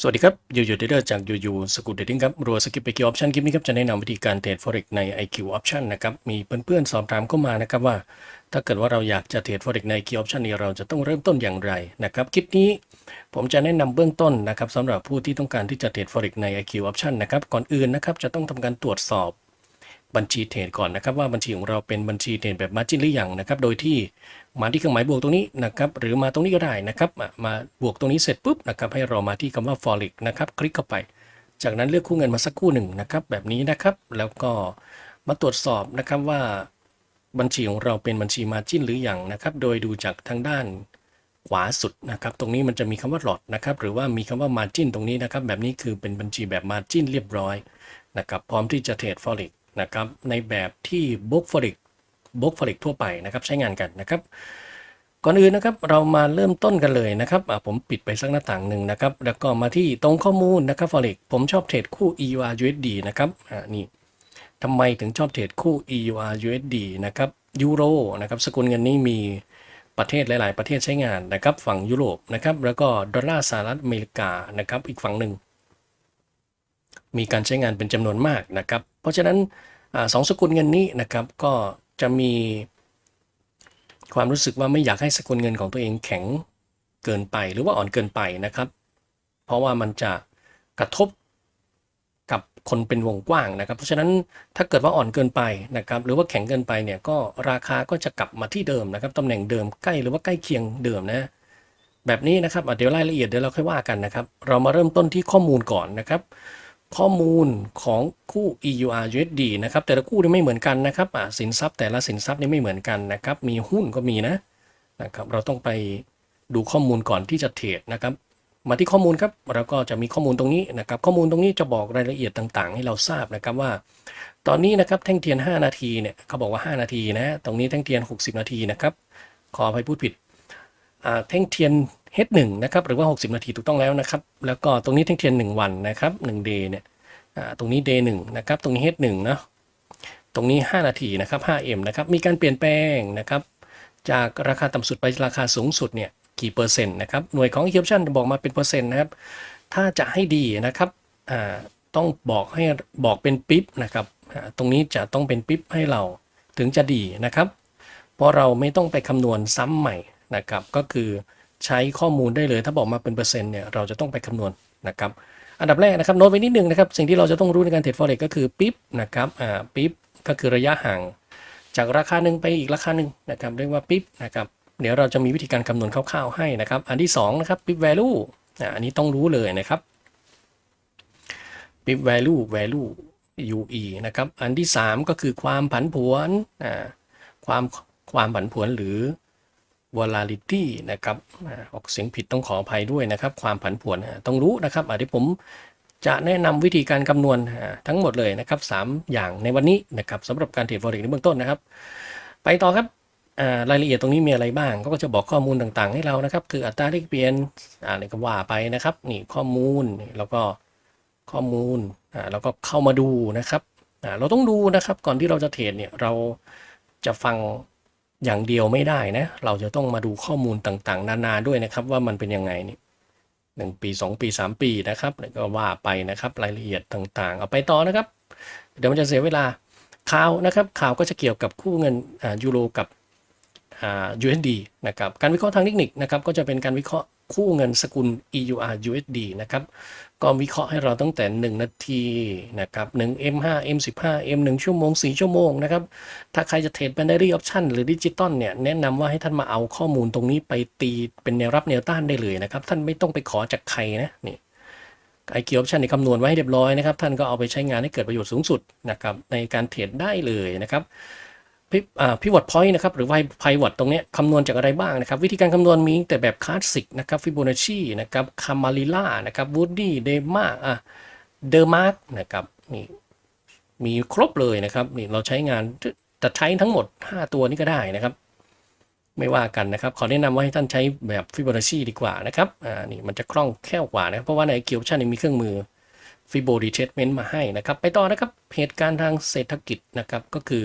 สวัสดีครับยูยู่เดอร์จากยูยูสกุลเดดิ้งครับรัวสกิปไปเกี่ยวออปชันคลิปนี้ครับจะแนะนำวิธีการเทรด forex ใน IQ option นะครับมีเพื่อนๆสอบถามเข้ามานะครับว่า ถ้าเกิดว่าเราอยากจะเทรด forex ใน IQ option นี้เราจะต้องเริ่มต้นอย่างไรนะครับคลิปนี้ผมจะแนะนำเบื้องต้นนะครับสำหรับผู้ที่ต้องการที่จะเทรด forex ใน IQ option นะครับก่อนอื่นนะครับจะต้องทำการตรวจสอบ บัญชีเทรดก่อนนะครับ ว่าบัญชีของเราเป็นบัญชีเทรดแบบมาจินหรือยังนะครับ โดยที่มาที่เครื่องหมายบวกตรงนี้นะครับ หรือมาตรงนี้ก็ได้นะครับ มาบวกตรงนี้เสร็จปุ๊บนะครับ ให้เรามาที่คำว่า forex นะครับ คลิกเข้าไป จากนั้นเลือกคู่เงินมาสักคู่หนึ่งนะครับ แบบนี้นะครับ แล้วก็มาตรวจสอบนะครับว่าบัญชีของเราเป็นบัญชีมาจินหรือยังนะครับ โดยดูจากทางด้านขวาสุดนะครับ ตรงนี้มันจะมีคำว่าหลอดนะครับ หรือว่ามีคำว่ามาจินตรงนี้นะครับ แบบนี้คือเป็นบัญชีแบบมาจินเรียบร้อยนะครับ พร้อมที่จะเทรด forex นะครับในแบบที่บุ๊ก forex บุ๊ก forex ทั่วไปนะครับใช้งานกันนะครับ ก่อนอื่นนะครับเรามาเริ่มต้นกันเลยนะครับผมปิดไปสักหน้าต่างหนึ่งนะครับ แล้วก็มาที่ตรงข้อมูลนะครับ forex ผมชอบเทรดคู่ EUR USD นะครับอ่านี่ทำไมถึงชอบเทรดคู่ EUR USD นะครับยูโรนะครับสกุลเงินนี้มีประเทศหลาย ๆ ประเทศใช้งานนะครับ ฝั่งยุโรปนะครับแล้วก็ดอลลาร์สหรัฐอเมริกานะครับอีกฝั่งหนึ่ง มีการใช้งานเป็นจำนวนมากนะครับ เพราะฉะนั้นอสองสกุลเงินนี้นะครับก็จะมีความรู้สึกว่าไม่อยากให้สกุลเงินของตัวเองแข็งเกินไปหรือว่าอ่อนเกินไปนะครับ เพราะว่ามันจะกระทบกับคนเป็นวงกว้างนะครับ เพราะฉะนั้นถ้าเกิดว่าอ่อนเกินไปนะครับ หรือว่าแข็งเกินไปเนี่ยก็ราคาก็จะกลับมาที่เดิมนะครับตำแหน่งเดิมใกล้หรือว่าใกล้เคียงเดิมนะแบบนี้นะครับเดี๋ยวรายละเอียดเดี๋ยวเราค่อยว่ากันนะครับ เรามาเริ่มต้นที่ข้อมูลก่อนนะครับ ข้อมูลของคู่ EUR USD นะครับ แต่ละคู่นี่ไม่เหมือนกันนะครับอะสินทรัพย์แต่ละสินทรัพย์นี่ไม่เหมือนกันนะครับ มีหุ้นก็มีนะนะครับ เราต้องไปดูข้อมูลก่อนที่จะเทรดนะครับ มาที่ข้อมูลครับเราก็จะมีข้อมูลตรงนี้นะครับ ข้อมูลตรงนี้จะบอกรายละเอียดต่าง ๆ ให้เราทราบนะครับว่า ตอนนี้นะครับแท่งเทียน 5 นาทีเนี่ยเขาบอกว่า 5 นาทีนะ ตรงนี้แท่งเทียน 60 นาทีนะครับ ขออภัยพูดผิดอ่าแท่งเทียน H1 นะครับหรือว่า 60 นาทีถูกต้องแล้วนะครับ แล้วก็ตรงนี้แท่งเทียน 1 วันนะครับ1 day เนี่ยตรงนี้ day 1นะครับตรงนี้ H1 นะตรงนี้ 5 นาทีนะครับ 5M นะครับมีการเปลี่ยนแปลงนะครับจากราคาต่ำสุดไปราคาสูงสุดเนี่ยกี่เปอร์เซ็นต์นะครับหน่วยของ equation บอกมาเป็นเปอร์เซ็นต์นะครับถ้าจะให้ดีนะครับต้องบอกให้บอกเป็นปิ๊บนะครับตรงนี้จะต้องเป็นปิ๊บให้เราถึงจะดีนะครับ เพราะเราไม่ต้องไปคำนวณซ้ำใหม่นะครับก็คือ ใช้ข้อมูลได้เลย ถ้าบอกมาเป็นเปอร์เซ็นต์เนี่ยเราจะต้องไปคำนวณนะครับ อันดับแรกนะครับโน้ตไว้นิดนึงนะครับ สิ่งที่เราจะต้องรู้ในการเทรด forex ก็คือปิ๊บนะครับอ่าปิ๊บก็คือระยะห่าง จากราคาหนึ่งไปอีกราคาหนึ่งนะครับเรียกว่าปิ๊บนะครับเดี๋ยวเราจะมีวิธีการคำนวณคร่าวๆให้นะครับ อันที่สองนะครับปิ๊บ value อ่าอันนี้ต้องรู้เลยนะครับปิ๊บ value value UE นะครับ อันที่สามก็คือความผันผวนอ่าความความผันผวนหรือ volatility นะครับออกเสียงผิดต้องขออภัยด้วยนะครับ ความผันผวนต้องรู้นะครับอ่าเดี๋ยวผมจะแนะนำวิธีการคำนวณทั้งหมดเลยนะครับสามอย่างในวันนี้นะครับสำหรับการเทรด forex ในเบื้องต้นนะครับ ไปต่อครับรายละเอียดตรงนี้มีอะไรบ้าง ก็จะบอกข้อมูลต่างๆ ให้เรานะครับ คืออัตราแลกเปลี่ยนอ่านี่ก็ว่าไปนะครับ นี่ข้อมูลแล้วก็ข้อมูลแล้วก็เข้ามาดูนะครับเราต้องดูนะครับ ก่อนที่เราจะเทรดเนี่ยเราจะฟัง อย่างเดียวไม่ได้นะ เราจะต้องมาดูข้อมูลต่างๆ นานาด้วยนะครับ ว่ามันเป็นยังไงนี่หนึ่งปีสองปีสามปีนะครับแล้วก็ว่าไปนะครับรายละเอียดต่างๆ เอาไปต่อนะครับ เดี๋ยวมันจะเสียเวลาข่าวนะครับข่าวก็จะเกี่ยวกับคู่เงินยูโรกับอ่า USD นะครับการวิเคราะห์ทางเทคนิคนะครับก็จะเป็นการวิเคราะห์คู่เงินสกุล EUR USD นะครับ ก็วิเคราะห์ให้เราตั้งแต่ 1 นาทีนะครับ1 M 5 M 15 M 1ชั่วโมง 4 ชั่วโมงนะครับ ถ้าใครจะเทรด binary option หรือดิจิตอลเนี่ย แนะนำว่าให้ท่านมาเอาข้อมูลตรงนี้ไปตีเป็นแนวรับแนวต้านได้เลยนะครับ ท่านไม่ต้องไปขอจากใครนะนี่ไอเกียออปชันในคำนวณไว้ให้เรียบร้อยนะครับ ท่านก็เอาไปใช้งานให้เกิดประโยชน์สูงสุดนะครับในการเทรดได้เลยนะครับ พิอ่าพิวอตพอยต์นะครับหรือไวไพวอตตรงนี้คำนวณจากอะไรบ้างนะครับ วิธีการคำนวณมีแต่แบบคลาสสิกนะครับฟิโบนัชชีนะครับคามาลิล่านะครับวูดดี้เดมาอะเดอร์มาร์กนะครับนี่มีครบเลยนะครับนี่เราใช้งานจะใช้ทั้งหมด 5 ตัวนี้ก็ได้นะครับ ไม่ว่ากันนะครับ ขอแนะนำว่าให้ท่านใช้แบบฟิโบนัชชีดีกว่านะครับอ่านี่มันจะคล่องแคล่วกว่านะเพราะว่าในเกียวชันมีเครื่องมือฟิโบดีเชตเมนต์มาให้นะครับ ไปต่อนะครับเหตุการณ์ทางเศรษฐกิจนะครับก็คือ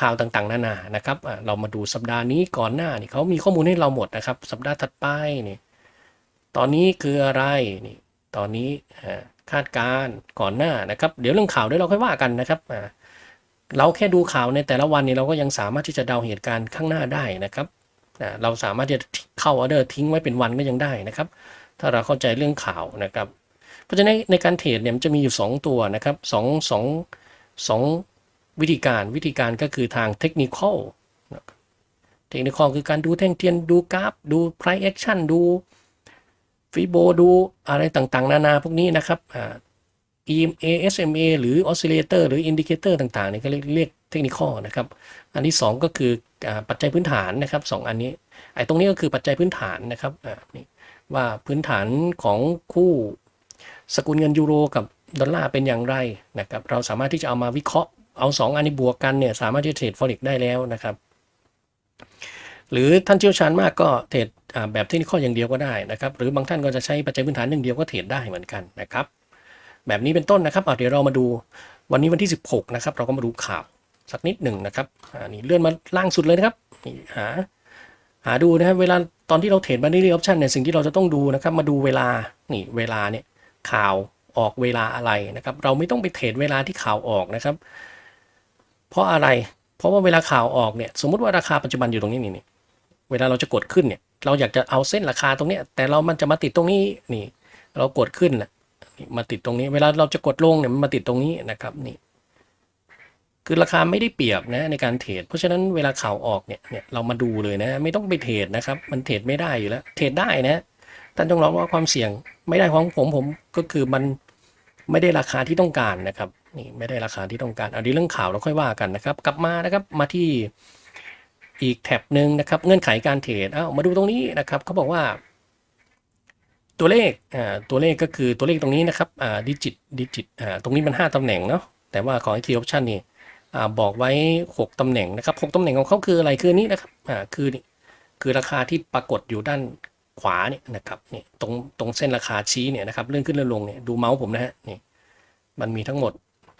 ข่าวต่างๆ นานานะครับเรามาดูสัปดาห์นี้ก่อนหน้านี่เขามีข้อมูลให้เราหมดนะครับ สัปดาห์ถัดไปนี่ตอนนี้คืออะไรนี่ตอนนี้คาดการณ์ก่อนหน้านะครับ เดี๋ยวเรื่องข่าวเดี๋ยวเราค่อยว่ากันนะครับเราแค่ดูข่าวในแต่ละวันนี่ยเราก็ยังสามารถที่จะเดาเหตุการณ์ข้างหน้าได้นะครับเราสามารถจะเข้าออเดอร์ทิ้งไว้เป็นวันก็ยังได้นะครับ ถ้าเราเข้าใจเรื่องข่าวนะครับ เพราะฉะนั้นในการเทรดเนี่ยมันจะมีอยู่ 2 ตัวนะครับสองสองสอง วิธีการวิธีการก็คือทางเทคนิคอลเทคนิคอลคือการดูแท่งเทียนดูกราฟ ดู price action ดูฟิโบดูอะไรต่างๆ นานาพวกนี้นะครับอ่า EMA SMA หรือ oscillator หรือ indicator ต่างๆนี่ก็เรียกเรียกเทคนิคอลนะครับ อันที่ 2 ก็คืออปัจจัยพื้นฐานนะครับสองอันนี้ไอ้ตรงนี้ก็คือปัจจัยพื้นฐานนะครับอ่านี่ว่าพื้นฐานของคู่สกุลเงินยูโรกับดอลลาร์เป็นอย่างไรนะครับ เราสามารถที่จะเอามาวิเคราะห์ เอา2อันนี้บวกกันเนี่ยสามารถที่จะเทรดฟอเร็กได้แล้วนะครับ หรือท่านเชี่ยวชาญมากก็เทรดแบบเทคนิคอย่างเดียวก็ได้นะครับ หรือบางท่านก็จะใช้ปัจจัยพื้นฐานหนึ่งเดียวก็เทรดได้เหมือนกันนะครับ แบบนี้เป็นต้นนะครับเเดี๋ยวเรามาดูวันนี้วันที่ 16นะครับเราก็มาดูข่าวสักนิดหนึ่งนะครับอ่านี่เลื่อนมาล่างสุดเลยนะครับนี่หาหาดูนะครับเวลาตอนที่เราเทรดบันนี่ออปชันเนี่ยสิ่งที่เราจะต้องดูนะครับมาดูเวลานี่เวลาเนี่ยข่าวออกเวลาอะไรนะครับ เราไม่ต้องไปเทรดเวลาที่ข่าวออกนะครับ ราะอะไร เพราะว่าเวลาข่าวออกเนี่ย สมมติว่าราคาปัจจุบันอยู่ตรงนี้นี่เวลาเราจะกดขึ้นเนี่ย เราอยากจะเอาเส้นราคาตรงเนี้ย แต่เรามันจะมาติดตรงนี้นี่ เรากดขึ้นแหละมาติดตรงนี้ เวลาเราจะกดลงเนี่ยมันมาติดตรงนี้นะครับนี่คือราคาไม่ได้เปรียบนะในการเทรด เพราะฉะนั้นเวลาข่าวออกเนี่ยเนี่ยเรามาดูเลยนะ ไม่ต้องไปเทรดนะครับ มันเทรดไม่ได้อยู่แล้ว เทรดได้นะท่านต้องรับว่าความเสี่ยงไม่ได้ของผมผมก็คือมันไม่ได้ราคาที่ต้องการนะครับ นี่ไม่ได้ราคาที่ต้องการเอาดีเรื่องข่าวเราค่อยว่ากันนะครับ กลับมานะครับมาที่อีกแท็บหนึ่งนะครับ เงื่อนไขการเทรดเอ้ามาดูตรงนี้นะครับเขาบอกว่า ตัวเลขอ่าตัวเลขก็คือตัวเลขตรงนี้นะครับอ่าดิจิตดิจิตอ่าตรงนี้มัน 5ตำแหน่งเนาะแต่ว่าของ key option นี่อ่าบอกไว้ 6ตำแหน่งนะครับ6ตำแหน่งของเขาคืออะไรคือนนี้นะครับอ่าคือนี่คือราคาที่ปรากฏอยู่ด้านขวาเนี่ยนะครับนี่ตรงตรงเส้นราคาชี้เนี่ยนะครับเลื่อนขึ้นเลื่อนลงเนี่ยดูเมาส์ผมนะฮะนี่มันมีทั้งหมด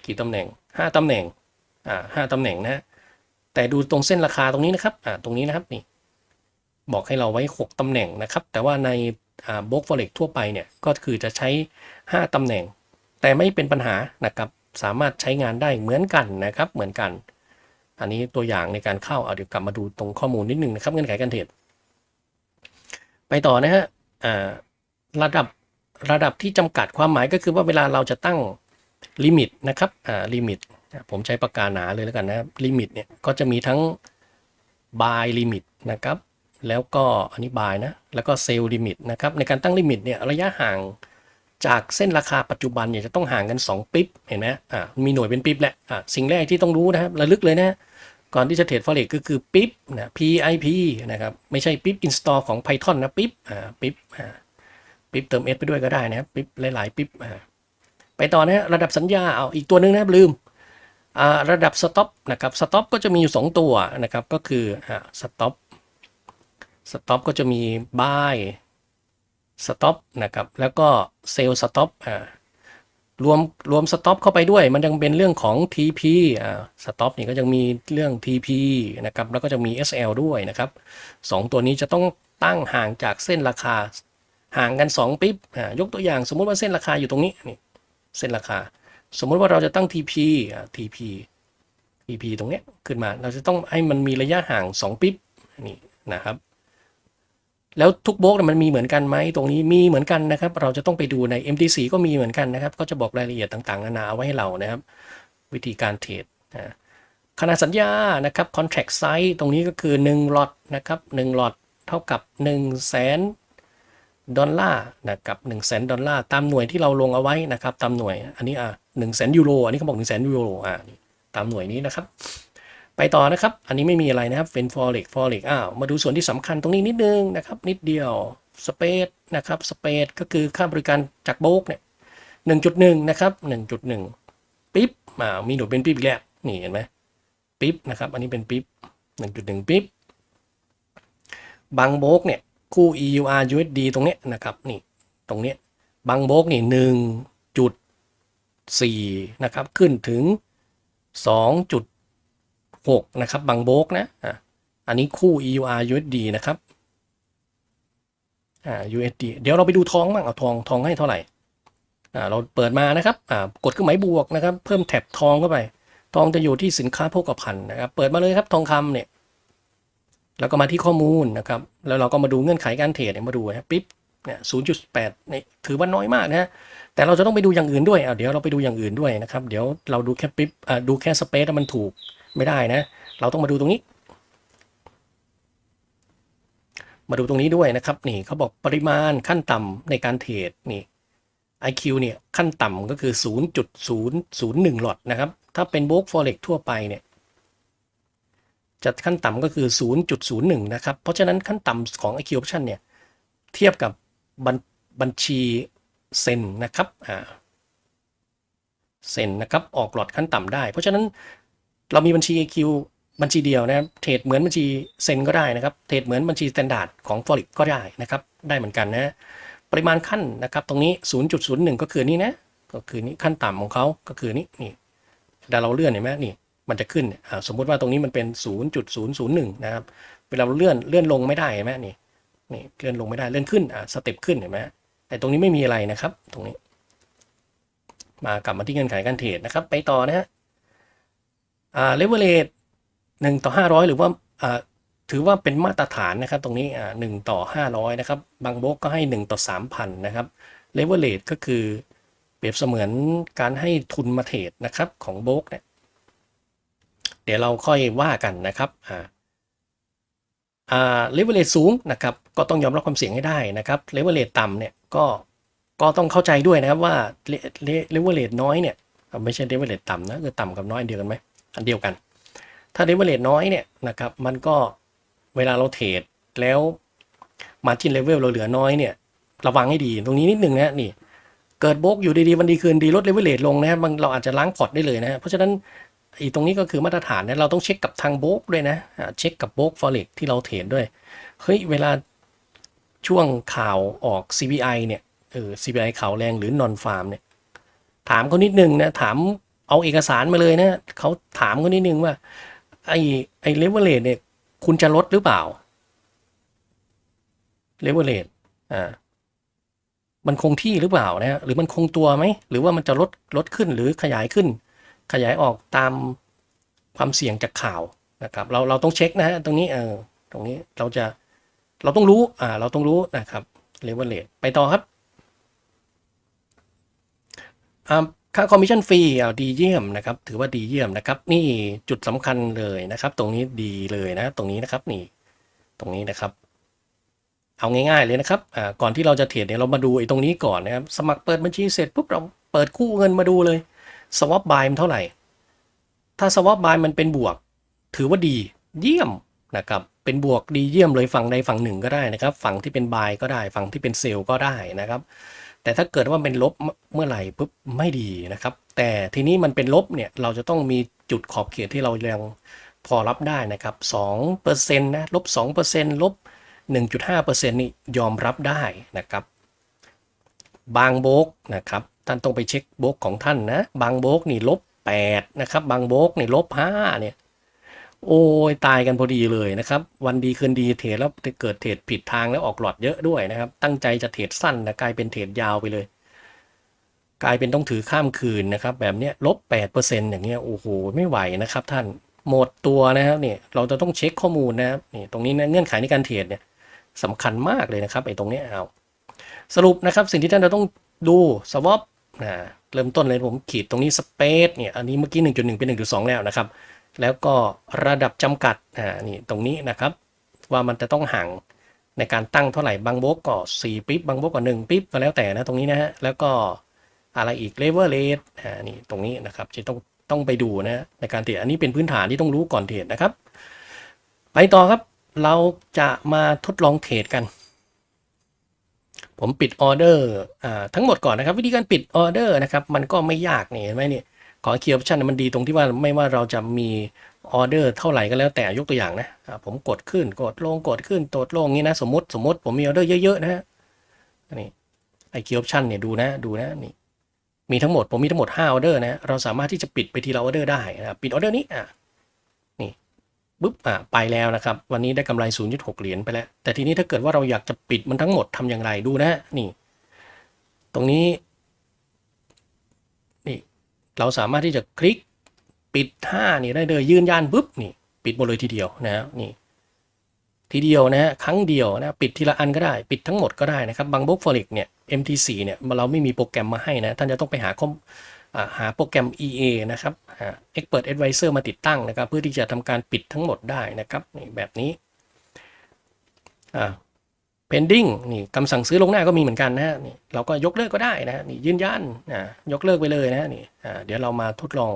กี่ตำแหน่ง 5ตำแหน่งอ่าห้าตำแหน่งนะแต่ดูตรงเส้นราคาตรงนี้นะครับอ่าตรงนี้นะครับนี่บอกให้เราไว้ 6ตำแหน่งนะครับ แต่ว่าในอ่าบล็อกฟอเร็กทั่วไปเนี่ยก็คือจะใช้ 5ตำแหน่ง แต่ไม่เป็นปัญหานะครับสามารถใช้งานได้เหมือนกันนะครับเหมือนกัน อันนี้ตัวอย่างในการเข้าเอาเดี๋ยวกลับมาดูตรงข้อมูลนิดนึงนะครับเงื่อนไขการเทรดไปต่อนะฮะอ่าระดับระดับที่จำกัดความหมายก็คือว่าเวลาเราจะตั้ง ลิมิตนะครับอ่าลิมิตผมใช้ปากกาหนาเลยแล้วกันนะครับลิมิตเนี่ยก็จะมีทั้ง buy limit นะครับแล้วก็อันนี้ buy นะแล้วก็ sell limit นะครับในการตั้งลิมิตเนี่ยระยะห่างจากเส้นราคาปัจจุบันเนี่ยจะต้องห่างกัน 2 ปิ๊บเห็นไหมอ่ามีหน่วยเป็นปิ๊บแหละอ่าสิ่งแรกที่ต้องรู้นะครับระลึกเลยนะก่อนที่จะเทรดฟอเร็กก็คือปิ๊บนะ PIP นะครับไม่ใช่ปิ๊บ install ของ Python นะปิ๊บอ่าปิ๊บอ่าปิ๊บเติม S ไปด้วยก็ได้นะครับปิ๊บหลายๆปิ๊บอ่า ไปต่อนะฮะระดับสัญญาเอาอีกตัวหนึ่งนะบลืมระดับ stop นะครับ stop ก็จะมีอยู่ 2 ตัวนะครับก็คืออ่า stop stop ก็จะมี buy สต็อปนะครับแล้วก็เซลล์สต็อปรวมรวมสต็อปเข้าไปด้วย มันยังเป็นเรื่องของ TP อ่าสต็อปนี่ก็ยังมีเรื่อง TP นะครับแล้วก็จะมี SL ด้วยนะครับสองตัวนี้จะต้องตั้งห่างจากเส้นราคาห่างกัน 2 ปิ๊บยกตัวอย่างสมมุติว่าเส้นราคาอยู่ตรงนี้นี่ เส้นราคา สมมุติว่าเราจะตั้ง TP อ่า TP TP ตรงเนี้ยขึ้นมา เราจะต้องให้มันมีระยะห่าง 2 ปิ๊บนี่นะครับ แล้วทุกโบล็อกมันมีเหมือนกันไหมตรงนี้มีเหมือนกันนะครับ เราจะต้องไปดูใน MTC ก็มีเหมือนกันนะครับ ก็จะบอกรายละเอียดต่างๆนานาไว้ให้เรานะครับ วิธีการเทรดนะขนาดสัญญานะครับ contract size ตรงนี้ก็คือ1ลอตนะครับ1ลอตเท่ากับ 1 0 0 0 0แสน ดอลลาร์นะครับ1 0 0 0 0แสนดอลลาร์ตามหน่วยที่เราลงเอาไว้นะครับตามหน่วย อันนี้อะ1 0 0 0 0แสนยูโรอันนี้เขาบอก1 0 0 0 0 0ยูโรอะตามหน่วยนี้นะครับ ไปต่อนะครับ อันนี้ไม่มีอะไรนะครับเป็น forex forex อ้าวมาดูส่วนที่สำคัญตรงนี้นิดนึงนะครับนิดเดียว space นะครับ space ก็คือค่าบริการจากโบกเนี่ย1.1นะครับ1.1ปิ๊บอ่ามีหน่วยเป็นปิ๊บอีกแล้วนี่เห็นไหมปิ๊บนะครับ อันนี้เป็นปิ๊บ1.1ปิ๊บบางโบกเนี่ย คู่ EUR USD ตรงเนี้ยนะครับนี่ตรงเนี้ยบางโบกนี่1.4นะครับขึ้นถึง 2. 6นะครับบางโบกนะอะอันนี้คู่ EUR USD นะครับอ่า USD เดี๋ยวเราไปดูทองบ้างเอาทองทองให้เท่าไหร่อ่าเราเปิดมานะครับอ่ากดเครื่องหมายบวกนะครับ เพิ่มแท็บทองเข้าไป ทองจะอยู่ที่สินค้าโภคภัณฑ์นะครับ เปิดมาเลยครับทองคำเนี่ย แล้วก็มาที่ข้อมูลนะครับ แล้วเราก็มาดูเงื่อนไขการเทรดเนี่ยมาดูนะปิ๊บเนี่ยศูนย์จุดแปดเนี่ยถือว่าน้อยมากนะฮะแต่เราจะต้องไปดูอย่างอื่นด้วยอะเดี๋ยวเราไปดูอย่างอื่นด้วยนะครับ เดี๋ยวเราดูแค่ปิ๊บอ่าดูแค่สเปซมันถูกไม่ได้นะ เราต้องมาดูตรงนี้ มาดูตรงนี้ด้วยนะครับ นี่เขาบอกปริมาณขั้นต่ำในการเทรดนี่ IQ เนี่ยขั้นต่ำก็คือ 0.001 หลอดนะครับ ถ้าเป็นโบกฟอเร็กทั่วไปเนี่ย จะขั้นต่ำก็คือ 0.01 นะครับ เพราะฉะนั้นขั้นต่ำของ IQ option เนี่ย เทียบกับบัญบัญชีเซนนะครับอ่าเซนนะครับ ออกหลอดขั้นต่ำได้ เพราะฉะนั้นเรามีบัญชี IQ บัญชีเดียวนะครับเทรดเหมือนบัญชีเซนก็ได้นะครับ เทรดเหมือนบัญชีสแตนดาร์ดของฟอร็กก็ได้นะครับ ได้เหมือนกันนะปริมาณขั้นนะครับ ตรงนี้ 0.01 ก็คือนี่นะ ก็คือนี่ขั้นต่ำของเขาก็คือนี่นี่เวลาเราเลื่อนเห็นไหมนี่ มันจะขึ้นอ่าสมมุติว่าตรงนี้มันเป็น 0.001 นะครับเวลาเราเลื่อนเลื่อนลงไม่ได้เห็นไหมนี่นี่เลื่อนลงไม่ได้เลื่อนขึ้นอ่าสเต็ปขึ้นเห็นไหมแต่ตรงนี้ไม่มีอะไรนะครับ ตรงนี้ มากลับมาที่เงื่อนไขการเทรดนะครับ ไปต่อนะฮะอ่าเลเวลเลทหนึ่งต่อห้าร้อยหรือว่าอ่าถือว่าเป็นมาตรฐานนะครับ ตรงนี้อ่าหนึ่งต่อห้าร้อยนะครับ บางโบกก็ให้หนึ่งต่อสามพันนะครับเลเวลเลทก็คือเปรียบเสมือนการให้ทุนมาเทรดนะครับของโบกเนี่ย เดี๋ยวเราค่อยว่ากันนะครับอ่าอ่าเลเวลเลตสูงนะครับก็ต้องยอมรับความเสี่ยงให้ได้นะครับเลเวลเลตต่ำเนี่ยก็ก็ต้องเข้าใจด้วยนะครับว่าเลเวลเลตน้อยเนี่ยไม่ใช่เลเวลเลตต่ำนะคือต่ำกับน้อยเดียวกันไหมอันเดียวกัน ถ้าเลเวลเลตน้อยเนี่ยนะครับมันก็เวลาเราเทรดแล้วมาจินเลเวลเราเหลือน้อยเนี่ยระวังให้ดีตรงนี้นิดนึงนะนี่เกิดโบกอยู่ดีๆวันดีคืนดีลดเลเวลเลตลงนะครับเราอาจจะล้างพอร์ตได้เลยนะเพราะฉะนั้น อีตรงนี้ก็คือมาตรฐานเนะเราต้องเช็คกับทางโบกด้วยนะเช็คกับโบกฟอเร็กที่เราเทรดด้วยเฮ้ยเวลาช่วงข่าวออก CPI เนี่ยเออ CPI ข่าวแรงหรือนอนฟาร์มเนี่ยถามเขานิดนึงนะถามเอาเอกสารมาเลยนะเขาถามเขานิดนึงว่าไอ้ไอ้เลเวลเลทเนี่ยคุณจะลดหรือเปล่าเลเวลเลทอ่ามันคงที่หรือเปล่านะหรือมันคงตัวไหมหรือว่ามันจะลดลดขึ้นหรือขยายขึ้น ขยายออกตามความเสี่ยงจากข่าวนะครับเราเราต้องเช็คนะฮะตรงนี้เออตรงนี้เราจะเราต้องรู้อ่าเราต้องรู้นะครับเลเวลเลทไปต่อครับอ่าค่าคอมมิชชั่นฟรีอ่าดีเยี่ยมนะครับถือว่าดีเยี่ยมนะครับ นี่จุดสำคัญเลยนะครับ ตรงนี้ดีเลยนะ ตรงนี้นะครับนี่ตรงนี้นะครับ เอาง่ายๆเลยนะครับอ่าก่อนที่เราจะเทรดเนี่ยเรามาดูไอ้ตรงนี้ก่อนนะครับ สมัครเปิดบัญชีเสร็จปุ๊บเราเปิดกู้เงินมาดูเลย สวอปบายมันเท่าไหร่ ถ้าสวอปบายมันเป็นบวก ถือว่าดีเยี่ยมนะครับเป็นบวกดีเยี่ยมเลยฝั่งใดฝั่งหนึ่งก็ได้นะครับ ฝั่งที่เป็นบายก็ได้ ฝั่งที่เป็นเซลล์ก็ได้นะครับ แต่ถ้าเกิดว่าเป็นลบเมื่อไหร่ปุ๊บไม่ดีนะครับ แต่ทีนี้มันเป็นลบเนี่ยเราจะต้องมีจุดขอบเขตที่เรายังพอรับได้นะครับ2%นะลบ2%ลบ1.5%นี่ยอมรับได้นะครับ บางโบกนะครับท่านต้องไปเช็คโบกของท่านนะบางโบกนี่ลบ8นะครับบางโบกนี่ลบ5เนี่ยโอ้ยตายกันพอดีเลยนะครับ วันดีคืนดีเทรดแล้วเกิดเทรดผิดทางแล้วออกหลอดเยอะด้วยนะครับ ตั้งใจจะเทรดสั้นนะกลายเป็นเทรดยาวไปเลย กลายเป็นต้องถือข้ามคืนนะครับ แบบเนี้ยลบ8%อย่างเงี้ยโอ้โหไม่ไหวนะครับ ท่านหมดตัวนะครับเนี่ยเราจะต้องเช็คข้อมูลนะครับนี่ตรงนี้นะเงื่อนไขในการเทรดเนี่ยสำคัญมากเลยนะครับไอ้ตรงนี้เอา สรุปนะครับสิ่งที่ท่านจะต้องดูสวอปนะเริ่มต้นเลยผมขีดตรงนี้สเปซเนี่ยอันนี้เมื่อกี้ 1.1 เป็น 1.2 แล้วนะครับ แล้วก็ระดับจำกัดอ่านี่ตรงนี้นะครับ ว่ามันจะต้องห่างในการตั้งเท่าไหร่บางโบกก็ 4 ปิ๊บบางโบกก็ 1 ปิ๊บก็แล้วแต่นะตรงนี้นะฮะแล้วก็อะไรอีกเลเวลเลทอ่านี่ตรงนี้นะครับจะต้องต้องไปดูนะในการเทรดอันนี้เป็นพื้นฐานที่ต้องรู้ก่อนเทรดนะครับ ไปต่อครับเราจะมาทดลองเทรดกัน ผมปิดออเดอร์ทั้งหมดก่อนนะครับ วิธีการปิดออเดอร์นะครับมันก็ไม่ยากนี่เห็นไหมเนี่ยของคีย์ออปชันมันดีตรงที่ว่าไม่ว่าเราจะมีออเดอร์เท่าไหร่ก็แล้วแต่ยกตัวอย่างนะผมกดขึ้นกดลงกดขึ้นกดลงงี้นะสมมติสมมติผมมีออเดอร์เยอะๆนะฮะนี่ไอคีย์ออปชันเนี่ยดูนะดูนะนี่มีทั้งหมดผมมีทั้งหมด5ออเดอร์นะเราสามารถที่จะปิดไปทีละออเดอร์ได้นะปิดออเดอร์นี้อะ ปุ๊บอะไปแล้วนะครับ วันนี้ได้กำไร 0.6 เหรียญไปแล้ว แต่ทีนี้ถ้าเกิดว่าเราอยากจะปิดมันทั้งหมดทำอย่างไรดูนะนี่ ตรงนี้นี่เราสามารถที่จะคลิกปิด5นี่ได้เลยยืนยันปุ๊บนี่ ปิดหมดเลยทีเดียวนะนี่ทีเดียวนะฮะครั้งเดียวนะปิดทีละอันก็ได้ปิดทั้งหมดก็ได้นะครับบางบุ๊กฟอริกเนี่ย MT4 เนี่ยเราไม่มีโปรแกรมมาให้นะท่านจะต้องไปหาข้อม หาโปรแกรม EA นะครับหา Expert Advisor มาติดตั้งนะครับ เพื่อที่จะทำการปิดทั้งหมดได้นะครับนี่แบบนี้ pending นี่คำสั่งซื้อลงหน้าก็มีเหมือนกันนะฮะนี่เราก็ยกเลิกก็ได้นะนี่ยืนยันอ่ายกเลิกไปเลยนะนี่เดี๋ยวเรามาทดลอง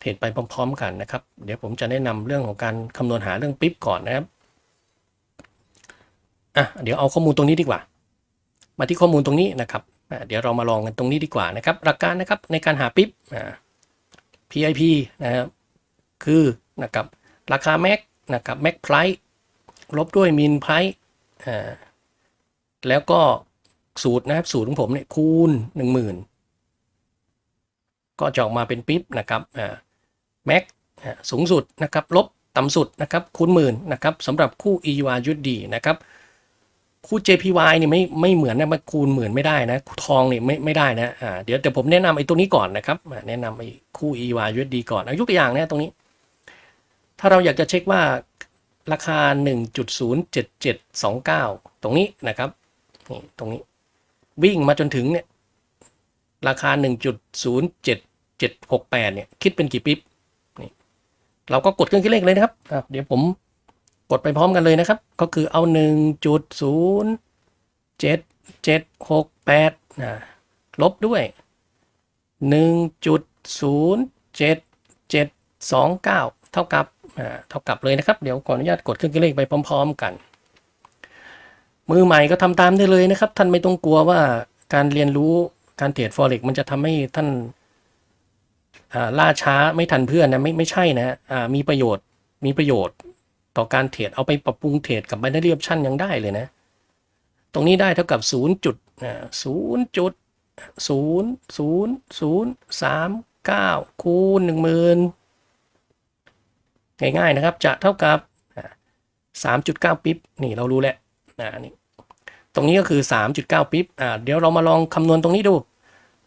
เทรดไปพร้อม ๆ กันนะครับ เดี๋ยวผมจะแนะนำเรื่องของการคำนวณหาเรื่องปิ๊บก่อนนะครับอะเดี๋ยวเอาข้อมูลตรงนี้ดีกว่า มาที่ข้อมูลตรงนี้นะครับ เดี๋ยวเรามาลองกันตรงนี้ดีกว่านะครับหลักการนะครับในการหาปิ๊บ PIP นะครับคือนะครับราคา MAC นะครับ MAC price ลบด้วย min price อ่าแล้วก็สูตรนะครับสูตรของผมเนี่ยคูณ 10,000 ก็จะออกมาเป็นปิ๊บนะครับอ่า MAC อ่าสูงสุดนะครับลบต่ำสุดนะครับคูณหมื่นนะครับสำหรับคู่ EUR USD นะครับ คู่ JPY เนี่ยไม่ไม่เหมือนนะมันคูณเหมื่นไม่ได้นะทองเนี่ยไม่ไม่ได้นะอ่าเดี๋ยวแต่ผมแนะนำไอ้ตัวนี้ก่อนนะครับแนะนำไอ้คู่ EUR USD ก่อนเอายกตัวอย่างนะตรงนี้ ถ้าเราอยากจะเช็คว่าราคา 1.07729 ตรงนี้นะครับนี่ตรงนี้วิ่งมาจนถึงเนี่ยราคา 1.07768เนี่ยคิดเป็นกี่ปิ๊บนี่เราก็กดเครื่องคิดเลขเลยนะครับอะเดี๋ยวผม กดไปพร้อมกันเลยนะครับ ก็คือเอา 1.0778นะลบด้วย 1.07729 เท่ากับเท่ากับเลยนะครับ เดี๋ยวขออนุญาตกดเครื่องคิดเลขไปพร้อม ๆ กัน มือใหม่ก็ทำตามได้เลยนะครับ ท่านไม่ต้องกลัวว่าการเรียนรู้การเทรด forex มันจะทำให้ท่านล่าช้าไม่ทันเพื่อนนะไม่ไม่ใช่นะมีประโยชน์มีประโยชน์ ต่อการเทรดเอาไปปรับปรุงเทรดกับ binary option ยังได้เลยนะ ตรงนี้ได้เท่ากับ 0 จุดอ่า0จุด0 0 0 3 9คูณ10,000ง่ายๆนะครับ จะเท่ากับอ่า3.9ปิ๊บนี่เรารู้แล้วอ่านี่ตรงนี้ก็คือ 3.9 ปิ๊บอ่าเดี๋ยวเรามาลองคำนวณตรงนี้ดู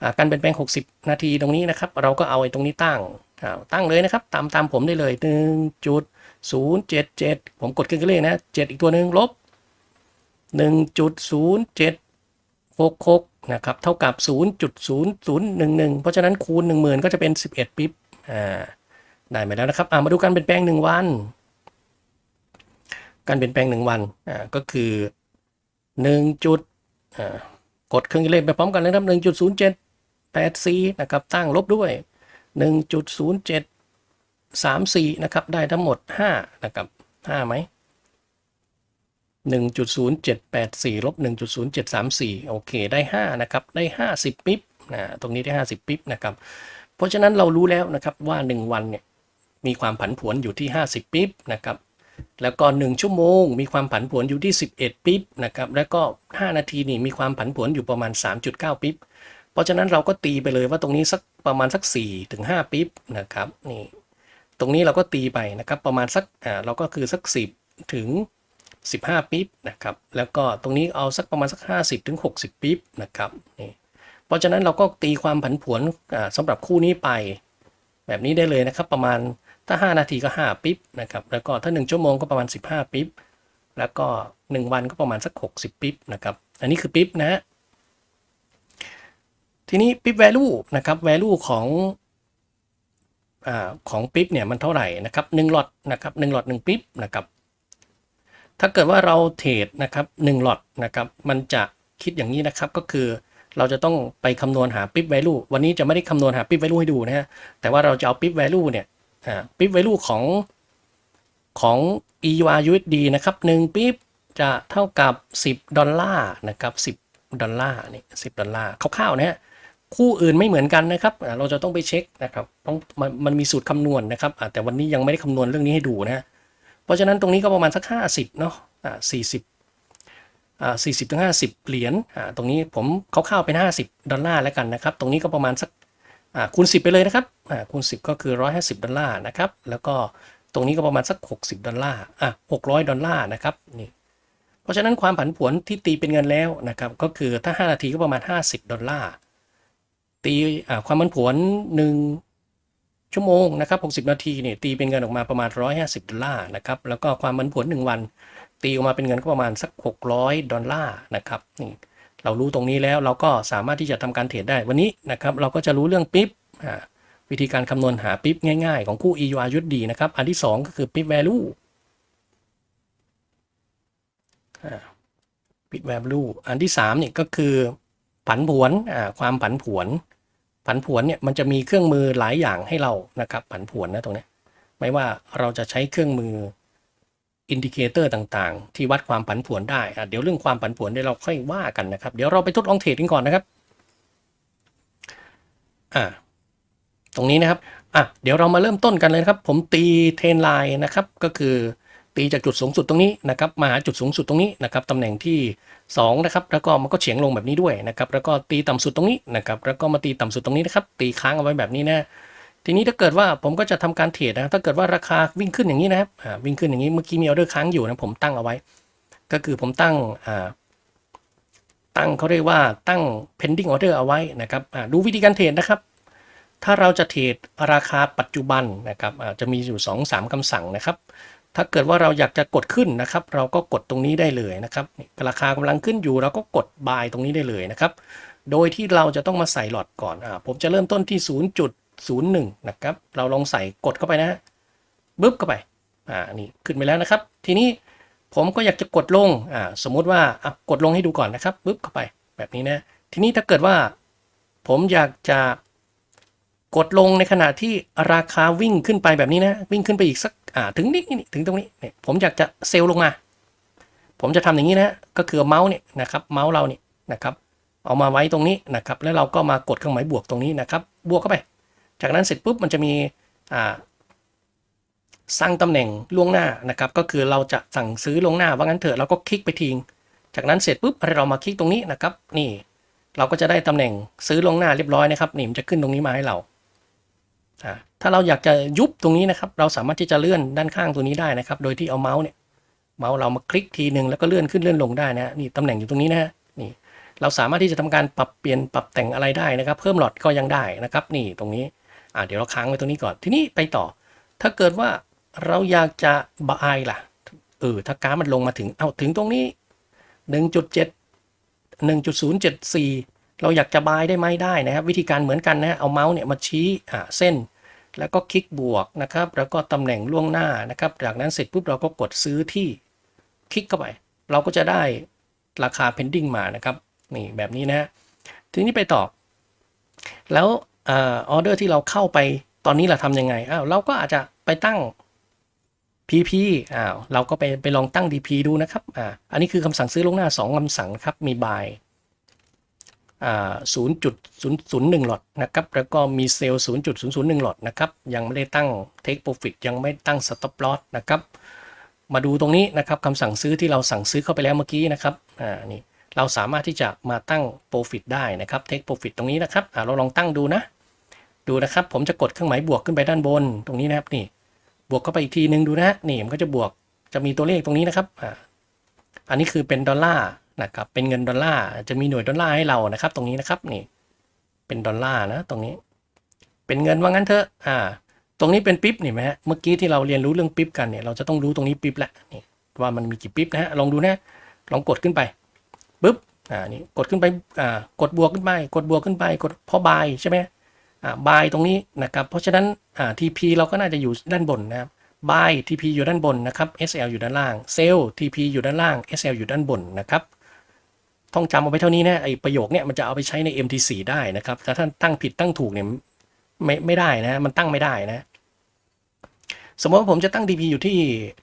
อ่าการเปลี่ยนแปลง 60 นาทีตรงนี้นะครับ เราก็เอาไอ้ตรงนี้ตั้งอ่าตั้งเลยนะครับ ตามตามผมได้เลย1จุด 077 ผมกดเครื่องเลขนะ 7 อีกตัวหนึ่งลบ 1.0766 นะครับ เท่ากับ 0.0011 เพราะฉะนั้นคูณ 10,000 ก็จะเป็น 11 ปิ๊บ อ่า ได้มาแล้วนะครับอ่ามาดูการเปลี่ยนแปลง 1 วัน การเปลี่ยนแปลง 1 วัน อ่า ก็คือ 1 จุดอ่ากดเครื่องเลขไปพร้อมกันเลยครับ1.0784 นะครับ ตั้งลบด้วย 1.07 34นะครับได้ทั้งหมด5นะครับ5ไหม1.0784ลบ1.0734โอเคได้5นะครับได้ 50 ปิ๊บนะตรงนี้ได้ 50 ปิ๊บนะครับเพราะฉะนั้นเรารู้แล้วนะครับว่า 1 วันเนี่ยมีความผันผวนอยู่ที่ 50 ปิ๊บนะครับแล้วก็ 1 ชั่วโมง มีความผันผวนอยู่ที่ 11 ปิ๊บนะครับแล้วก็ 5 นาทีนี่มีความผันผวนอยู่ประมาณ 3.9 ปิ๊บเพราะฉะนั้นเราก็ตีไปเลยว่าตรงนี้สักประมาณสัก4ถึง5ปิ๊บนะครับนี่ ตรงนี้เราก็ตีไปนะครับประมาณสักอ่าเราก็คือสัก 10 ถึง 15ปิ๊บนะครับแล้วก็ตรงนี้เอาสักประมาณสัก 50ถึง60ปิ๊บนะครับนี่เพราะฉะนั้นเราก็ตีความผันผวนอ่าสำหรับคู่นี้ไป แบบนี้ได้เลยนะครับประมาณถ้า 5 นาทีก็ 5 ปิ๊บนะครับแล้วก็ถ้า 1 ชั่วโมงก็ประมาณ 15 ปิ๊บแล้วก็ 1 วันก็ประมาณสัก 60 ปิ๊บนะครับอันนี้คือปิ๊บนะฮะทีนี้ปิ๊บ value นะครับ value ของ อของปิ๊บเนี่ยมันเท่าไหร่นะครับหนึ่งหลอดนะครับหนึ่งหลอดหนึ่งปิ๊บนะครับถ้าเกิดว่าเราเทรดนะครับหนึ่งหลอดนะครับมันจะคิดอย่างนี้นะครับก็คือเราจะต้องไปคำนวณหาปิ๊บ value วันนี้จะไม่ได้คำนวณหาปิ๊บ value ให้ดูนะฮะแต่ว่าเราจะเอาปิ๊บ value เนี่ยปิ๊บ value ของของ EUR USD นะครับหนึ่งปิ๊บจะเท่ากับ 10 ดอลลาร์นะครับ10 ดอลลาร์นี่10 ดอลลาร์คร่าวๆนะฮะ คู่อื่นไม่เหมือนกันนะครับ เราจะต้องไปเช็คนะครับต้องมันมันมีสูตรคำนวณนะครับ แต่วันนี้ยังไม่ได้คำนวณเรื่องนี้ให้ดูนะ เพราะฉะนั้นตรงนี้ก็ประมาณสัก 50 เนาะอ่า40อ่า40ถึง50เหรียญอ่าตรงนี้ผมคร่าวๆเป็น 50 ดอลลาร์แล้วกันนะครับ ตรงนี้ก็ประมาณสักอ่าคูณ 10 ไปเลยนะครับอ่าคูณ 10 ก็คือ 150 ดอลลาร์นะครับ แล้วก็ตรงนี้ก็ประมาณสัก 60 ดอลลาร์อะ600 ดอลลาร์นะครับนี่เพราะฉะนั้นความผันผวนที่ตีเป็นเงินแล้วนะครับก็คือถ้า 5 นาทีก็ประมาณ 50 ดอลลาร์ ตีความมันผวนหนึ่งชั่วโมงนะครับ 60 นาทีเนี่ยตีเป็นเงินออกมาประมาณ 150 ดอลลาร์นะครับ แล้วก็ความมันผวน 1 วัน ตีออกมาเป็นเงินก็ประมาณสัก 600 ดอลลาร์นะครับนี่เรารู้ตรงนี้แล้วเราก็สามารถที่จะทำการเทรดได้วันนี้นะครับ เราก็จะรู้เรื่องปิ๊บวิธีการคำนวณหาปิ๊บง่ายๆ ของคู่ EUR USD นะครับ อันที่ 2 ก็คือปิ๊บ value ปิด value อันที่3เนี่ยก็คือผันผวนความผันผวน ผันผวนเนี่ยมันจะมีเครื่องมือหลายอย่างให้เรานะครับผันผวนนะตรงนี้ไม่ว่าเราจะใช้เครื่องมืออินดิเคเตอร์ต่างๆ ที่วัดความผันผวนได้เดี๋ยวเรื่องความผันผวนเดี๋ยวเราค่อยว่ากันนะครับ เดี๋ยวเราไปทดลองเทรดกันก่อนนะครับอ่าตรงนี้นะครับอะเดี๋ยวเรามาเริ่มต้นกันเลยนะครับ ผมตีเทรนไลน์นะครับก็คือตีจากจุดสูงสุดตรงนี้นะครับมาหาจุดสูงสุดตรงนี้นะครับตำแหน่งที่ 2นะครับแล้วก็มันก็เฉียงลงแบบนี้ด้วยนะครับแล้วก็ตีต่ำสุดตรงนี้นะครับแล้วก็มาตีต่ำสุดตรงนี้นะครับตีค้างเอาไว้แบบนี้นะทีนี้ถ้าเกิดว่าผมก็จะทำการเทรดนะถ้าเกิดว่าราคาวิ่งขึ้นอย่างนี้นะครับอ่าวิ่งขึ้นอย่างนี้เมื่อกี้มีออเดอร์ค้างอยู่นะผมตั้งเอาไว้ ก็คือผมตั้งอ่าตั้งเขาเรียกว่าตั้ง pending order เอาไว้นะครับอ่าดูวิธีการเทรดนะครับ ถ้าเราจะเทรดราคาปัจจุบันนะครับอ่าจะมีอยู่ 2-3คำสั่งนะครับ ถ้าเกิดว่าเราอยากจะกดขึ้นนะครับ เราก็กดตรงนี้ได้เลยนะครับราคากำลังขึ้นอยู่เราก็กด buy ตรงนี้ได้เลยนะครับ โดยที่เราจะต้องมาใส่หลอดก่อนอ่าผมจะเริ่มต้นที่ 0.01 นะครับ เราลองใส่กดเข้าไปนะฮะบึ๊บเข้าไปอ่านี่ขึ้นไปแล้วนะครับ ทีนี้ผมก็อยากจะกดลงอ่าสมมุติว่าอะกดลงให้ดูก่อนนะครับบึ๊บเข้าไปแบบนี้นะทีนี้ถ้าเกิดว่า ผมอยากจะกดลงในขณะที่ราคาวิ่งขึ้นไปแบบนี้นะ วิ่งขึ้นไปอีกสัก อ่าถึงนี่นี่ถึงตรงนี้เนี่ยผมอยากจะเซลล์ลงมา ผมจะทำอย่างนี้นะก็คือเมาส์เนี่ยนะครับเมาส์เราเนี่ยนะครับเอามาไว้ตรงนี้นะครับแล้วเราก็มากดเครื่องหมายบวกตรงนี้นะครับบวกเข้าไป จากนั้นเสร็จปุ๊บมันจะมีอ่าสร้างตำแหน่งล่วงหน้านะครับ ก็คือเราจะสั่งซื้อล่วงหน้าว่างั้นเถอะเราก็คลิกไปทิ้งจากนั้นเสร็จปุ๊บเรามาคลิกตรงนี้นะครับ นี่ เราก็จะได้ตำแหน่งซื้อล่วงหน้าเรียบร้อยนะครับนี่มันจะขึ้นตรงนี้มาให้เรา ถ้าเราอยากจะยุบตรงนี้นะครับ เราสามารถที่จะเลื่อนด้านข้างตัวนี้ได้นะครับ โดยที่เอาเมาส์เนี่ยเมาส์เรามาคลิกทีหนึ่งแล้วก็เลื่อนขึ้นเลื่อนลงได้นะนี่ตำแหน่งอยู่ตรงนี้นะฮะนี่เราสามารถที่จะทำการปรับเปลี่ยนปรับแต่งอะไรได้นะครับ เพิ่มหลอดก็ยังได้นะครับ นี่ตรงนี้อ่าเดี๋ยวเราค้างไว้ตรงนี้ก่อนทีนี้ไปต่อ ถ้าเกิดว่าเราอยากจะบายล่ะเออถ้ากราฟมันลงมาถึงเอาถึงตรงนี้ 1.7 1.074 เราอยากจะบายได้ไหมได้นะครับ วิธีการเหมือนกันนะเอาเมาส์เนี่ยมาชี้อ่าเส้น แล้วก็คลิกบวกนะครับ แล้วก็ตำแหน่งล่วงหน้านะครับ จากนั้นเสร็จปุ๊บเราก็กดซื้อที่คลิกเข้าไป เราก็จะได้ราคา pending มานะครับนี่แบบนี้นะทีนี้ไปต่อ แล้วออเดอร์ที่เราเข้าไปตอนนี้เราทำยังไงอ้าวเราก็อาจจะไปตั้ง PP อ้าวเราก็ไปไปลองตั้ง DP ดูนะครับอ่าอันนี้คือคำสั่งซื้อล่วงหน้า 2คำสั่งครับมี buy 0.001 หลอดนะครับ แล้วก็มีเซลล์ 0.001 หลอดนะครับ ยังไม่ได้ตั้ง take profit ยังไม่ตั้ง stop loss นะครับ มาดูตรงนี้นะครับคำสั่งซื้อที่เราสั่งซื้อเข้าไปแล้วเมื่อกี้นะครับ อ่า นี่ เราสามารถที่จะมาตั้ง profit ได้นะครับ take profit ตรงนี้นะครับ อ่า เราลองตั้งดูนะ ดูนะครับ ผมจะกดเครื่องหมายบวกขึ้นไปด้านบน ตรงนี้นะครับ นี่ บวกเข้าไปอีกทีนึงดูนะ นี่ มันก็จะบวก จะมีตัวเลขตรงนี้นะครับ อ่า อันนี้คือเป็นดอลลาร์ นะครับเป็นเงินดอลลาร์จะมีหน่วยดอลลาร์ให้เรานะครับ ตรงนี้นะครับนี่เป็นดอลลาร์นะตรงนี้ เป็นเงินว่างั้นเถอะอ่า ตรงนี้เป็นปิ๊บนี่ไหมฮะเมื่อกี้ที่เราเรียนรู้เรื่องปิ๊บกันเนี่ยเราจะต้องรู้ตรงนี้ปิ๊บแหละนี่ว่ามันมีกี่ปิ๊บนะฮะลองดูนะลองกดขึ้นไปปุ๊บอ่านี่กดขึ้นไปอ่ากดบวกขึ้นไป กดบวกขึ้นไป กดพอบายใช่ไหมอ่าบายตรงนี้นะครับเพราะฉะนั้นอ่า TP เราก็น่าจะอยู่ด้านบนนะครับ buy TP อยู่ด้านบนนะครับ SL อยู่ด้านล่าง sell TP อยู่ด้านล่าง SL อยู่ด้านบนนะครับ ต้องจำเอาไว้เท่านี้นะไอประโยคเนี่ยมันจะเอาไปใช้ใน MT4 ได้นะครับแต่ถ้าตั้งผิดตั้งถูกเนี่ยไม่ไม่ได้นะมันตั้งไม่ได้นะ สมมติว่าผมจะตั้ง DP อยู่ที่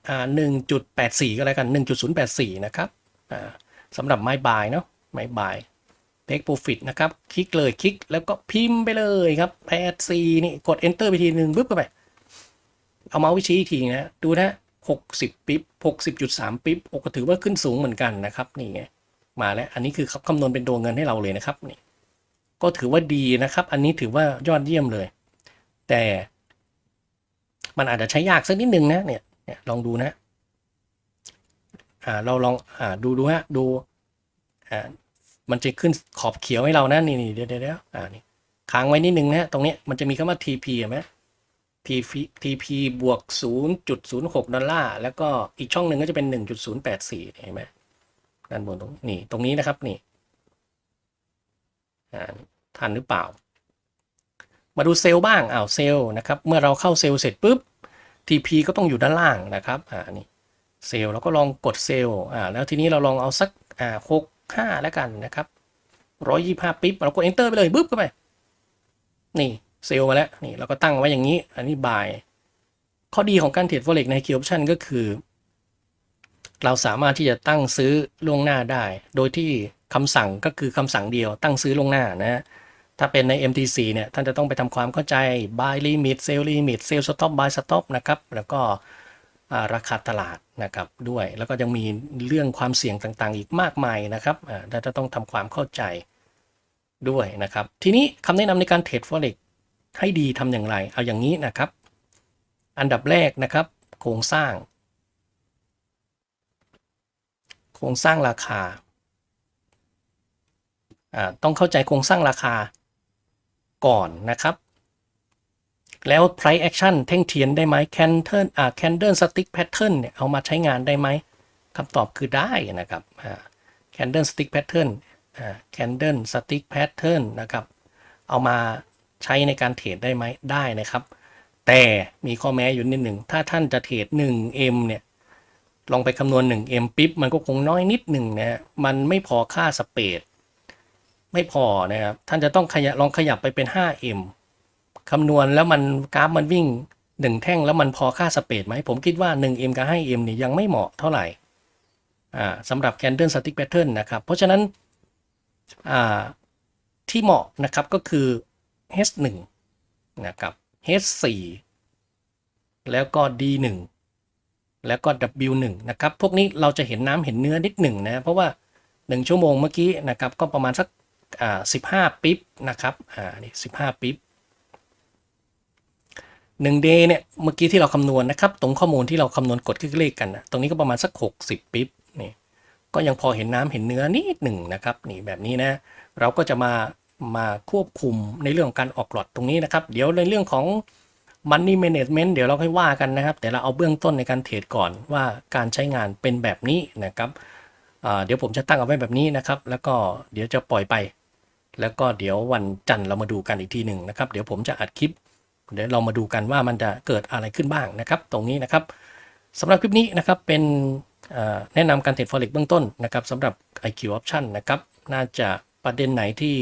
อ่า1.84ก็แล้วกัน1.084นะครับสำหรับไม้บายเนาะไม้บาย take profit นะครับ คลิกเลยคลิกแล้วก็พิมพ์ไปเลยครับ84นี่กด enter ไปทีหนึ่งปึ๊บไป เอาเมาส์ไปชี้อีกทีนะ ดูนะ60ปิ๊บ60.3ปิ๊บโอ้ก็ถือว่าขึ้นสูงเหมือนกันนะครับ นี่ไง มาแล้ว อันนี้คือเขาคำนวณเป็นตัวเงินให้เราเลยนะครับนี่ก็ถือว่าดีนะครับ อันนี้ถือว่ายอดเยี่ยมเลย แต่มันอาจจะใช้ยากสักนิดนึงนะเนี่ยเนี่ยลองดูนะอ่าเราลองอ่าดูดูฮะดูอ่ามันจะขึ้นขอบเขียวให้เรานะนี่นี่เดี๋ยวเดี๋ยวอ่านี่ค้างไว้นิดนึงนะตรงนี้มันจะมีคำว่า TP เห็นไหม TP TP บวก 0.06 ดอลลาร์ แล้วก็อีกช่องหนึ่งก็จะเป็น 1.084 เห็นไหม ด้านบนตรงนี่ตรงนี้นะครับนี่ทันหรือเปล่า มาดูเซลล์บ้างอ้าวเซลล์นะครับ เมื่อเราเข้าเซลล์เสร็จปุ๊บ TP ก็ต้องอยู่ด้านล่างนะครับอ่านี่เซลล์เราก็ลองกดเซลล์อ่าแล้วทีนี้เราลองเอาสักอ่าหกห้าแล้วกันนะครับร้อยยี่ห้าปิ๊บเรากด enter ไปเลยบึ๊บเข้าไปนี่เซลล์มาแล้วนี่เราก็ตั้งไว้อย่างนี้ อันนี้บายข้อดีของการเทรด forex ใน key option ก็คือ เราสามารถที่จะตั้งซื้อล่วงหน้าได้ โดยที่คำสั่งก็คือคำสั่งเดียว ตั้งซื้อล่วงหน้านะถ้าเป็นใน MTC เนี่ย ท่านจะต้องไปทำความเข้าใจ buy limit sell limit sell stop buy stop นะครับ แล้วก็ราคาตลาดนะครับด้วย แล้วก็ยังมีเรื่องความเสี่ยงต่างๆ อีกมากมายนะครับอ่าเราจะต้องทำความเข้าใจด้วยนะครับ ทีนี้คำแนะนำในการเทรด forex ให้ดีทำอย่างไร เอาอย่างนี้นะครับ อันดับแรกนะครับ โครงสร้าง โค รงสร้างราคา ต้องเข้าใจโครงสร้างราคาก่อนนะครับ แล้ว price action แท่งเทียนได้ไหม candle อ่า candle stick pattern เนี่ยเอามาใช้งานได้ไหมคำตอบคือได้นะครับ candle stick patterncandlestick pattern นะครับ เอามาใช้ในการเทรดได้ไหมได้นะครับ แต่มีข้อแม้อยู่นิดหนึ่ง ถ้าท่านจะเทรด 1M เนี่ย ลองไปคำนวณ 1M ปิ๊บมันก็คงน้อยนิดหนึ่งนะฮะมันไม่พอค่าสเปดไม่พอนะครับ ท่านจะต้องขยับลองขยับไปเป็น 5M คำนวณแล้วมันกราฟมันวิ่ง 1 แท่งแล้วมันพอค่าสเปดไหม ผมคิดว่า 1M กับ 5M เนี่ยยังไม่เหมาะเท่าไหร่อ่าสำหรับ Candle Stick Pattern นะครับ เพราะฉะนั้นอ่าที่เหมาะนะครับก็คือ H1 นะครับ H4 แล้วก็ D1 แล้วก็ W1 นะครับ พวกนี้เราจะเห็นน้ำเห็นเนื้อนิดหนึ่งนะ เพราะว่า 1 ชั่วโมงเมื่อกี้นะครับ ก็ประมาณสักอ่า15ปิ๊บนะครับอ่านี่15ปิ๊บ1 day เนี่ยเมื่อกี้ที่เราคำนวณนะครับ ตรงข้อมูลที่เราคำนวณกดคลิกเลขกันนะตรงนี้ก็ประมาณสัก 60 ปิ๊บนี่ก็ยังพอเห็นน้ำเห็นเนื้อนิดหนึ่งนะครับนี่แบบนี้นะ เราก็จะมามาควบคุมในเรื่องของการออกหลอดตรงนี้นะครับ เดี๋ยวในเรื่องของ Money Management เดี๋ยวเราค่อยว่ากันนะครับ แต่เราเอาเบื้องต้นในการเทรดก่อนว่าการใช้งานเป็นแบบนี้นะครับเดี๋ยวผมจะตั้งเอาไว้แบบนี้นะครับ แล้วก็เดี๋ยวจะปล่อยไป แล้วก็เดี๋ยววันจันทร์เรามาดูกันอีกทีหนึ่งนะครับ เดี๋ยวผมจะอัดคลิป เดี๋ยวเรามาดูกันว่ามันจะเกิดอะไรขึ้นบ้างนะครับ ตรงนี้นะครับสำหรับคลิปนี้นะครับเป็นแนะนำการเทรด forex เบื้องต้นนะครับสำหรับ IQ option นะครับ น่าจะประเด็นไหนที่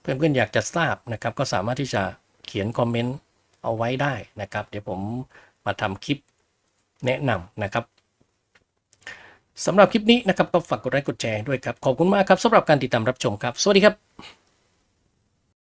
เพื่อนๆอยากจะทราบนะครับ ก็สามารถที่จะเขียนคอมเมนต์ เอาไว้ได้นะครับ เดี๋ยวผมมาทำคลิปแนะนำนะครับสำหรับคลิปนี้นะครับก็ฝากกดไลค์กดแชร์ด้วยครับ ขอบคุณมากครับสำหรับการติดตามรับชมครับ สวัสดีครับ